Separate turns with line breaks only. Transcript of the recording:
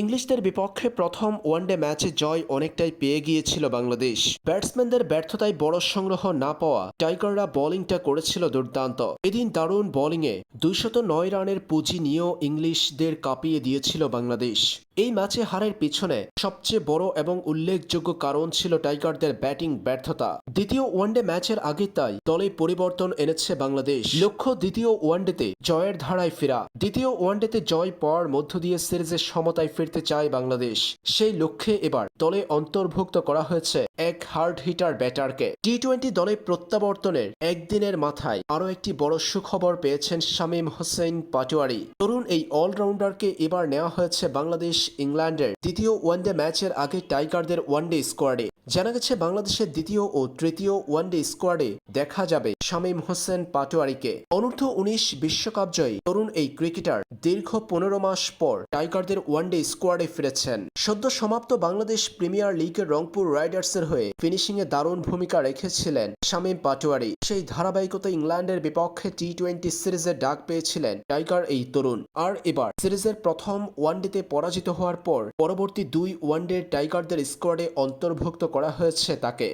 ইংলিশদের বিপক্ষে প্রথম ওয়ানডে ম্যাচে জয় অনেকটাই পেয়ে গিয়েছিল বাংলাদেশ। ব্যাটসম্যানদের ব্যর্থতায় বড় সংগ্রহ না পাওয়া টাইগাররা বোলিংটা করেছিল দুর্দান্ত। এদিন দারুণ বোলিংয়ে দুইশত নয় রানের পুঁজি নিয়েও ইংলিশদের কাঁপিয়ে দিয়েছিল বাংলাদেশ। এই ম্যাচে হারের পিছনে সবচেয়ে বড় এবং উল্লেখযোগ্য কারণ ছিল টাইগারদের ব্যাটিং ব্যর্থতা। দ্বিতীয় ওয়ানডে ম্যাচের আগে তাই দলে পরিবর্তন এনেছে বাংলাদেশ। লক্ষ্য দ্বিতীয় ওয়ানডেতে জয়ের ধারায় ফেরা। দ্বিতীয় ওয়ানডেতে জয় পাওয়ার মধ্য দিয়ে সিরিজের সমতায় ফিরতে চায় বাংলাদেশ। সেই লক্ষ্যে এবার দলে অন্তর্ভুক্ত করা হয়েছে এক হার্ড হিটার ব্যাটারকে টি টোয়েন্টি দলে প্রত্যাবর্তনের একদিনের মাথায় আরও একটি বড় সুখবর পেয়েছেন শামীম হোসেন পাটোয়ারি। তরুণ এই অলরাউন্ডারকে এবার নেওয়া হয়েছে বাংলাদেশ ইংল্যান্ডের দ্বিতীয় ওয়ানডে ম্যাচের আগে টাইগারদের ওয়ানডে স্কোয়াডে জানা গেছে, বাংলাদেশের দ্বিতীয় ও তৃতীয় ওয়ানডে স্কোয়াডে দেখা যাবে শামীম হোসেন পাটোয়ারিকে। অনূর্ধ্ব উনিশ বিশ্বকাপ জয়ী তরুণ এই ক্রিকেটার দীর্ঘ পনেরো মাস পর টাইগারদের ওয়ানডে স্কোয়াডে ফিরেছেন। সদ্য সমাপ্ত বাংলাদেশ প্রিমিয়ার লিগের রংপুর রাইডার্সের হয়ে ফিনিশিংয়ে দারুণ ভূমিকা রেখেছিলেন শামীম পাটোয়ারি। সেই ধারাবাহিকতা ইংল্যান্ডের বিপক্ষে টি টোয়েন্টি সিরিজে ডাক পেয়েছিলেন টাইগার এই তরুণ। আর এবার সিরিজের প্রথম ওয়ানডেতে পরাজিত হওয়ার পর পরবর্তী দুই ওয়ানডে টাইগারদের স্কোয়াডে অন্তর্ভুক্ত করা হয়েছে তাকে।